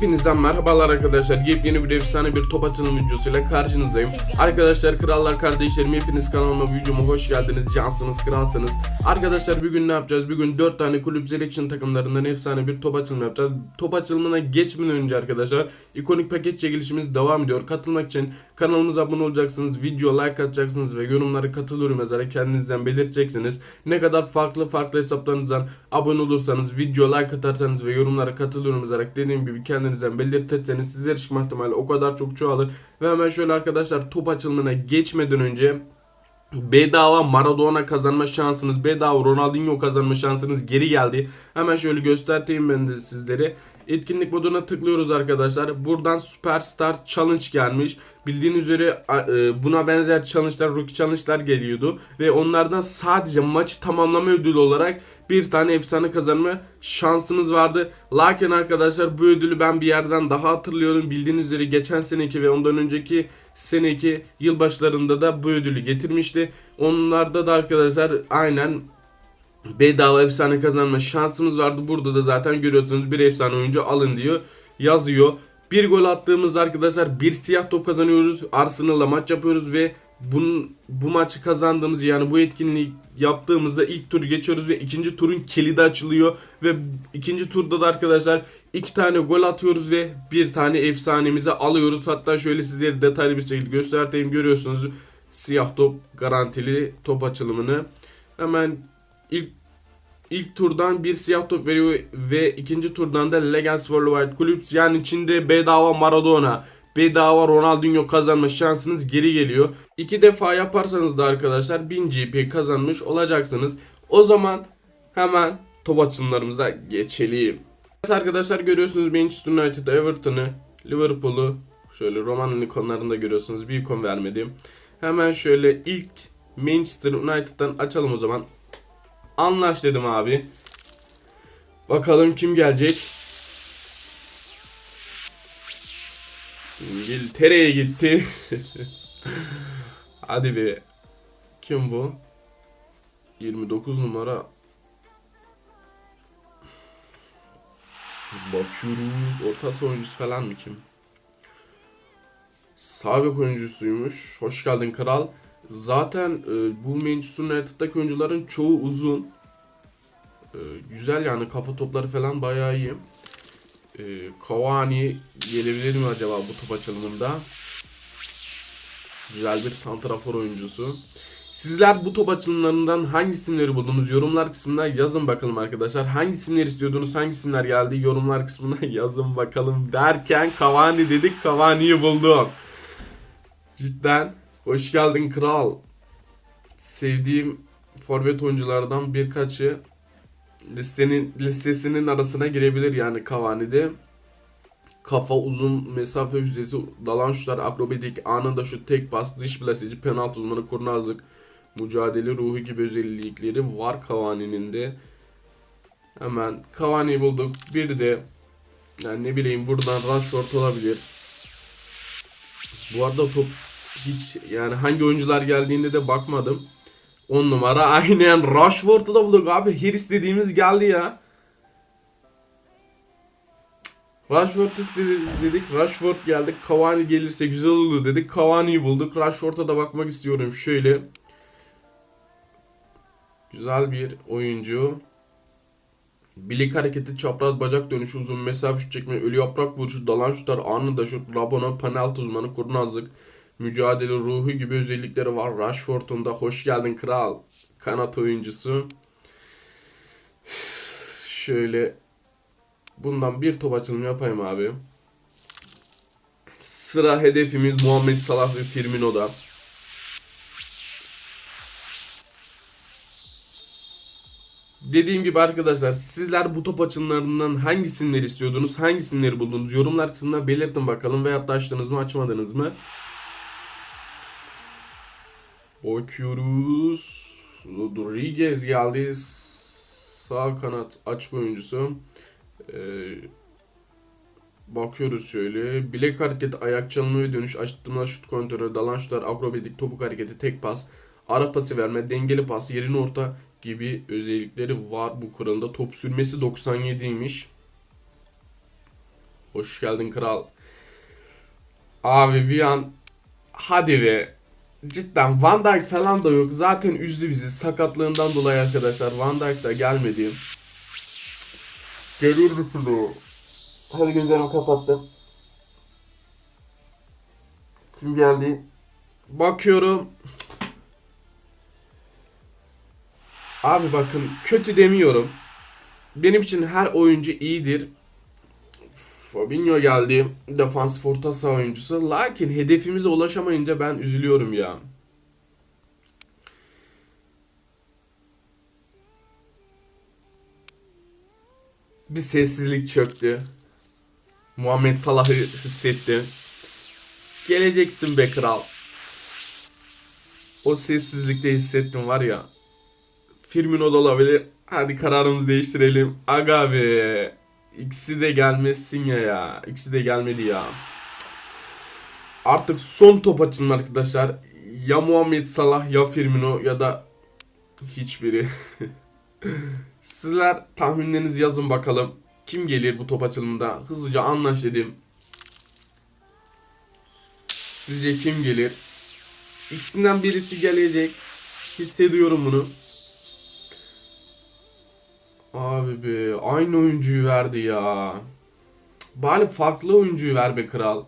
Hepinizden merhabalar arkadaşlar. Yepyeni bir efsane bir top atılım videosuyla karşınızdayım. Arkadaşlar krallar kardeşlerim hepiniz kanalıma videoma hoş geldiniz. Cansınız kralsınız. Arkadaşlar bugün ne yapacağız? Bugün 4 tane kulüp selection takımlarından efsane bir top açılımı yapacağız. Top açılımına geçmeden önce arkadaşlar ikonik paket çekilişimiz devam ediyor. Katılmak için kanalımıza abone olacaksınız. Video like atacaksınız ve yorumları katılıyorum yazarak kendinizden belirteceksiniz. Ne kadar farklı farklı hesaplarınızdan abone olursanız, video like atarsanız ve yorumlara katılıyorum yazarak dediğim gibi kendinizden belirtirseniz sizler çıkma ihtimali o kadar çok çoğalır. Ve hemen şöyle arkadaşlar top açılımına geçmeden önce bedava Maradona kazanma şansınız, bedava Ronaldinho kazanma şansınız geri geldi. Hemen şöyle göstereyim ben de sizlere. Etkinlik moduna tıklıyoruz arkadaşlar. Buradan Superstar Challenge gelmiş. Bildiğiniz üzere e, buna benzer challenge'lar, rookie challenge'lar geliyordu. Ve onlardan sadece maçı tamamlama ödülü olarak bir tane efsane kazanma şansımız vardı. Lakin arkadaşlar bu ödülü ben bir yerden daha hatırlıyorum. Bildiğiniz üzere geçen seneki ve ondan önceki seneki yılbaşlarında da bu ödülü getirmişti. Onlarda da arkadaşlar aynen bedava efsane kazanma şansımız vardı. Burada da zaten görüyorsunuz bir efsane oyuncu alın diyor yazıyor. Bir gol attığımızda arkadaşlar bir siyah top kazanıyoruz. Arsenal'la maç yapıyoruz ve bunun, bu maçı kazandığımız yani bu etkinliği yaptığımızda ilk tur geçiyoruz ve ikinci turun kilidi açılıyor ve ikinci turda da arkadaşlar iki tane gol atıyoruz ve bir tane efsanemizi alıyoruz. Hatta şöyle sizlere detaylı bir şekilde göstereyim görüyorsunuz siyah top garantili top açılımını. Hemen ilk ilk turdan bir siyah top veriyor ve ikinci turdan da Legends Worldwide Clubs yani içinde bedava Maradona, bedava Ronaldinho kazanma şansınız geri geliyor. İki defa yaparsanız da arkadaşlar 1000 GP kazanmış olacaksınız. O zaman hemen top açılımlarımıza geçelim. Evet arkadaşlar görüyorsunuz Manchester United, Everton'ı, Liverpool'u şöyle romanın ikonlarında görüyorsunuz. Bir ikon vermedim. Hemen şöyle ilk Manchester United'dan açalım o zaman. Anlaş dedim abi. Bakalım kim gelecek. İngiltere'ye gitti. Hadi be. Kim bu? 29 numara. Bakıyoruz. Orta oyuncusu falan mı kim? Sağ bek oyuncusuymuş. Hoş geldin kral. Zaten e, bu Manchester United'daki oyuncuların çoğu uzun. E, güzel yani kafa topları falan bayağı iyi. E, Cavani gelebilir mi acaba bu top açılımında? Güzel bir santrafor oyuncusu. Sizler bu top açılımlarından hangi isimleri buldunuz? Yorumlar kısmına yazın bakalım arkadaşlar. Hangi isimler istiyordunuz? Hangi isimler geldi? Yorumlar kısmına yazın bakalım derken Cavani dedik. Cavani'yi bulduk. Cidden hoş geldin kral. Sevdiğim forvet oyunculardan birkaçı listenin listesinin arasına girebilir yani Cavani'de. Kafa uzun mesafe yüzdesi dalan şutlar akrobatik anında şu tek pas dış plaseci penaltı uzmanı kurnazlık mücadele ruhu gibi özellikleri var Cavani'nin de. Hemen Cavani'yi bulduk. Bir de yani ne bileyim buradan Rashford olabilir. Bu arada top hiç yani hangi oyuncular geldiğinde de bakmadım. 10 numara aynen Rashford'u da bulduk abi. Hiris dediğimiz geldi ya. Rashford istedik dedik. Rashford geldi. Cavani gelirse güzel olur dedik. Cavani'yi bulduk. Rashford'a da bakmak istiyorum. Şöyle. Güzel bir oyuncu. Bilik hareketi, çapraz bacak dönüşü, uzun mesafe şut çekme, ölü yaprak vuruşu, dalan şutlar, anında şut, Rabona, penaltı uzmanı, kurnazlık, mücadele ruhu gibi özellikleri var. Rashford'un da hoş geldin kral. Kanat oyuncusu. Şöyle bundan bir top açılımı yapayım abi. Sıra hedefimiz Muhammed Salah ve Firmino'da. Dediğim gibi arkadaşlar sizler bu top açımlarından hangi isimleri istiyordunuz, hangi isimleri buldunuz yorumlar kısmına belirtin bakalım veyahut da açtınız mı açmadınız mı? Bakıyoruz. Rodriguez geldi. Sağ kanat açma oyuncusu. Ee, bakıyoruz şöyle. Bilek hareketi, ayak çalımı ve dönüş, açtırma, şut kontrolü, dalan şutlar, akrobatik, topuk hareketi, tek pas, ara pası verme, dengeli pas, yerin orta gibi özellikleri var bu kuralda. Top sürmesi 97'ymiş. Hoş geldin kral. Abi bir an hadi be. Cidden Van Dijk falan da yok. Zaten üzdü bizi sakatlığından dolayı arkadaşlar. Van Dijk da gelmedi. Gelir misin be? Hadi gözlerimi kapattım. Kim geldi? Bakıyorum. Abi bakın kötü demiyorum. Benim için her oyuncu iyidir. Fabinho geldi. Defans orta saha oyuncusu. Lakin hedefimize ulaşamayınca ben üzülüyorum ya. Bir sessizlik çöktü. Muhammed Salah'ı hissettim. Geleceksin be kral. O sessizlikte hissettim var ya. Firmino da olabilir. Hadi kararımızı değiştirelim. Aga be. İkisi de gelmesin ya ya. İkisi de gelmedi ya. Artık son top açılma arkadaşlar. Ya Muhammed Salah ya Firmino ya da hiçbiri. Sizler tahminlerinizi yazın bakalım. Kim gelir bu top açılımında? Hızlıca anlaş dedim. Sizce kim gelir? İkisinden birisi gelecek. Hissediyorum bunu. Abi be aynı oyuncuyu verdi ya. Bari farklı oyuncuyu ver be kral.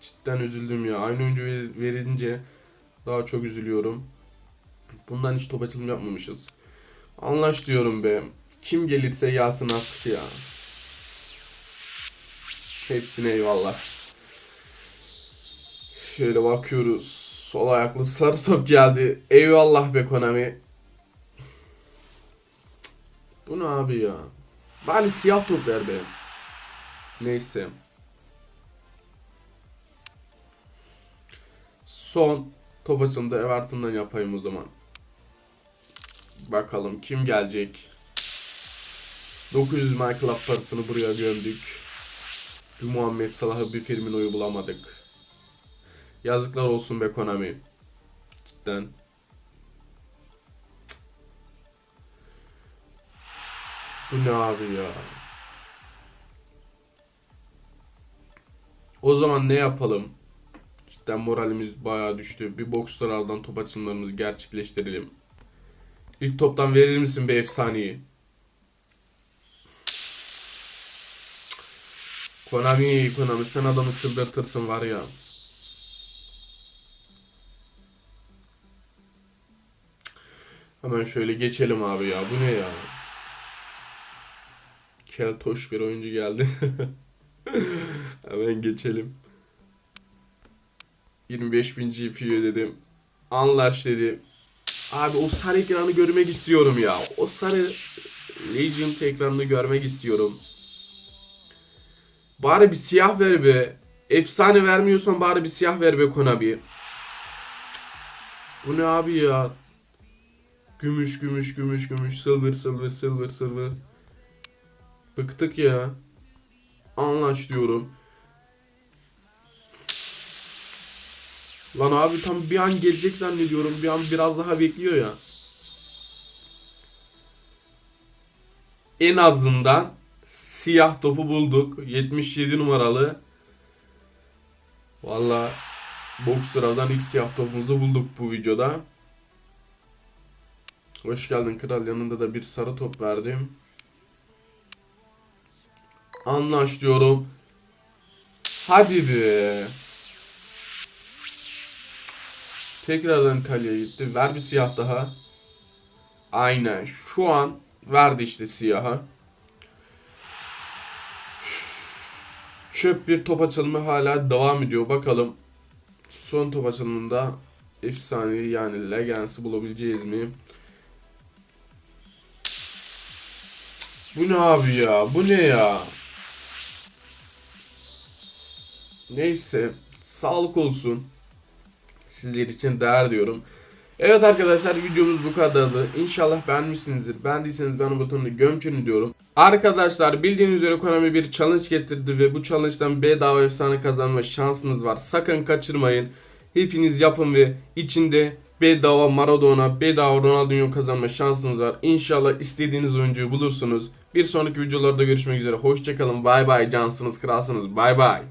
Cidden üzüldüm ya. Aynı oyuncu ver- verince daha çok üzülüyorum. Bundan hiç top açılımı yapmamışız. Anlaş diyorum be. Kim gelirse gelsin artık ya. Hepsine eyvallah. Şöyle bakıyoruz. Sol ayaklı sarı top geldi. Eyvallah be Konami. Bu ne abi ya? Bari siyah top ver be. Neyse. Son top açımda Everton'dan yapayım o zaman. Bakalım kim gelecek? 900 My Club parasını buraya gömdük. Bir Muhammed Salah'ı bir Firmino'yu bulamadık. Yazıklar olsun be Konami. Cidden. Bu ne abi ya? O zaman ne yapalım? Cidden moralimiz bayağı düştü. Bir bokslardan top açımlarımızı gerçekleştirelim. İlk toptan verir misin be efsaneyi? Konami, Konami sen adamı çıldırtırsın var ya. Hemen şöyle geçelim abi ya. Bu ne ya? Keltoş bir oyuncu geldi. Hemen geçelim. 25.000 GP ödedim. Anlaş dedi. Abi o sarı ekranı görmek istiyorum ya. O sarı Legend ekranını görmek istiyorum. Bari bir siyah ver be. Efsane vermiyorsan bari bir siyah ver be Konami. Cık. Bu ne abi ya? Gümüş gümüş gümüş gümüş silver silver silver silver. Bıktık ya. Anlaş diyorum. Lan abi tam bir an gelecek zannediyorum. Bir an biraz daha bekliyor ya. En azından siyah topu bulduk. 77 numaralı. Valla Boxer'dan ilk siyah topumuzu bulduk bu videoda. Hoş geldin kral. Yanında da bir sarı top verdim. Anlaş diyorum. Hadi be. Tekrardan kaleye gitti. Ver bir siyah daha. Aynen. Şu an verdi işte siyaha. Çöp bir top açılımı hala devam ediyor. Bakalım son top açılımında efsanevi yani Legans'ı bulabileceğiz mi? Bu ne abi ya? Bu ne ya? Neyse. Sağlık olsun. Sizler için değer diyorum. Evet arkadaşlar videomuz bu kadardı. İnşallah beğenmişsinizdir. Beğendiyseniz beğen butonunu gömçün diyorum. Arkadaşlar bildiğiniz üzere Konami bir challenge getirdi ve bu challenge'dan bedava efsane kazanma şansınız var. Sakın kaçırmayın. Hepiniz yapın ve içinde bedava Maradona, bedava Ronaldinho kazanma şansınız var. İnşallah istediğiniz oyuncuyu bulursunuz. Bir sonraki videolarda görüşmek üzere. Hoşçakalın. Bay bay. Cansınız, kralsınız. Bay bay.